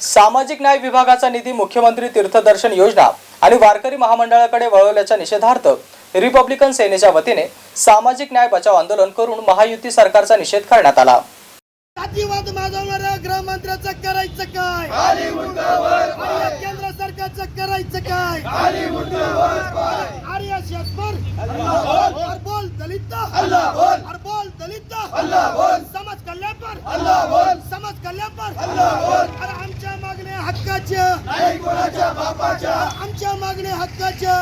सामाजिक न्याय विभागाचा निधी मुख्यमंत्री तीर्थदर्शन योजना आणि वारकरी महामंडळाकडे वळवल्याच्या निषेधार्थ रिपब्लिकन सेनेच्या वतीने सामाजिक न्याय बचाव आंदोलन करून महायुती सरकारचा निषेध करण्यात आला. जातीवाद माजवणाऱ्या गृहमंत्र्याचं करायचं काय? केंद्र सरकारचं करायचं काय? आर्य शासपर बोल. दलित. बोल. दलित. आमच्या मागण्या हक्काच्या.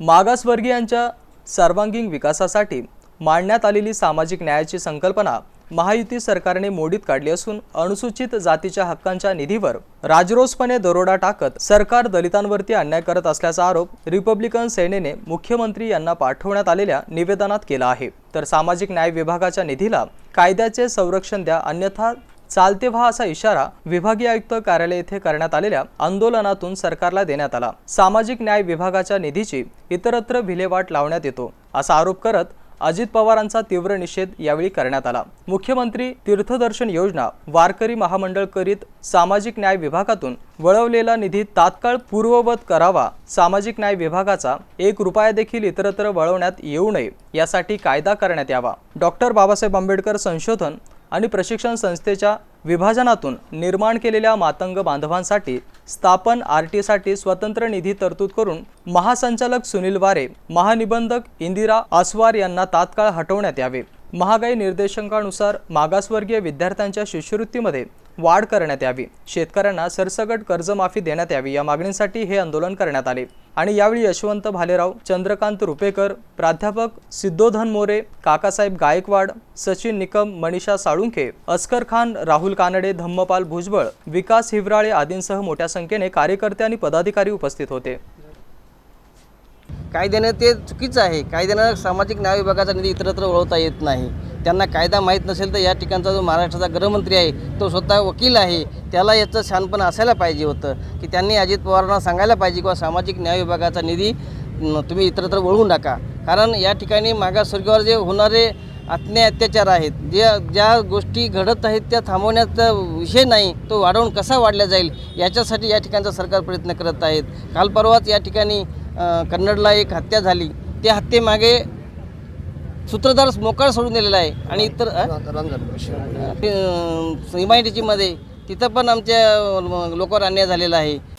मागासवर्गीयांच्या सर्वांगीण विकासासाठी मांडण्यात आलेली सामाजिक न्यायाची संकल्पना महायुती सरकारने मोडीत काढली असून अनुसूचित जातीच्या हक्कांच्या निधीवर राजरोसपणे दरोडा टाकत सरकार दलितांवरती अन्याय करत असल्याचा आरोप रिपब्लिकन सेनेने मुख्यमंत्री यांना पाठवण्यात आलेल्या निवेदनात केला आहे. तर सामाजिक न्याय विभागाच्या निधीला कायद्याचे संरक्षण द्या अन्यथा चालते व्हा असा इशारा विभागीय आयुक्त कार्यालय येथे करण्यात आलेल्या आंदोलनातून सरकारला देण्यात आला. सामाजिक न्याय विभागाच्या निधीची इतरत्र विल्हेवाट लावण्यात येतो असा आरोप करत अजित पवारांचा तीव्र निषेध यावेळी करण्यात आला. मुख्यमंत्री तीर्थदर्शन योजना वारकरी महामंडळ करीत सामाजिक न्याय विभागातून वळवलेला निधी तात्काळ पूर्ववत करावा सामाजिक न्याय विभागाचा एक रुपया देखील इतरत्र वळवण्यात येऊ नये यासाठी कायदा करण्यात यावा. डॉक्टर बाबासाहेब आंबेडकर संशोधन आणि प्रशिक्षण संस्थेच्या विभाजनातून निर्माण केलेल्या मातंग बांधवांसाठी स्थापन आर टीसाठी स्वतंत्र निधी तरतूद करून महासंचालक सुनील वारे महानिबंधक इंदिरा आसवार यांना तात्काळ हटवण्यात यावे. महागाई निर्देशांकानुसार मागासवर्गीय विद्यार्थ्यांच्या शिष्यवृत्तीमध्ये वाढ करण्यात यावी. शेतकऱ्यांना सरसकट कर्जमाफी देण्यात यावी या मागणीसाठी हे आंदोलन करण्यात आले. आणि यावेळी यशवंत भालेराव चंद्रकांत रुपेकर प्राध्यापक सिद्धोधन मोरे काकासाहेब गायकवाड सचिन निकम मनीषा साळुंखे अस्कर खान राहुल कानडे धम्मपाल भुजबळ विकास हिवराळे आदींसह मोठ्या संख्येने कार्यकर्ते आणि पदाधिकारी उपस्थित होते. कायद्यानं ते चुकीचं आहे. कायद्यानं सामाजिक न्याय विभागाचा निधी इतरत्र वळवता येत नाही. त्यांना कायदा माहीत नसेल तर या ठिकाणचा जो महाराष्ट्राचा गृहमंत्री आहे तो स्वतः वकील आहे त्याला याचं शानपण असायला पाहिजे होतं. की त्यांनी अजित पवारांना सांगायला पाहिजे किंवा सामाजिक न्याय विभागाचा निधी तुम्ही इतरत्र वळवून टाका. कारण या ठिकाणी मागासवर्गीयावर जे होणारे अन्याय अत्याचार आहेत ज्या ज्या गोष्टी घडत आहेत त्या थांबवण्याचा विषय नाही तो वाढवून कसा वाढला जाईल याच्यासाठी या ठिकाणचं सरकार प्रयत्न करत आहेत. काल परवाच या ठिकाणी कन्नडला एक हत्या झाली. त्या हत्येमागे सूत्रधार मोकाळ सोडून दिलेला आहे. आणि इतर एम आय डी मध्ये तिथं पण आमच्या लोकांवर अन्याय झालेला आहे.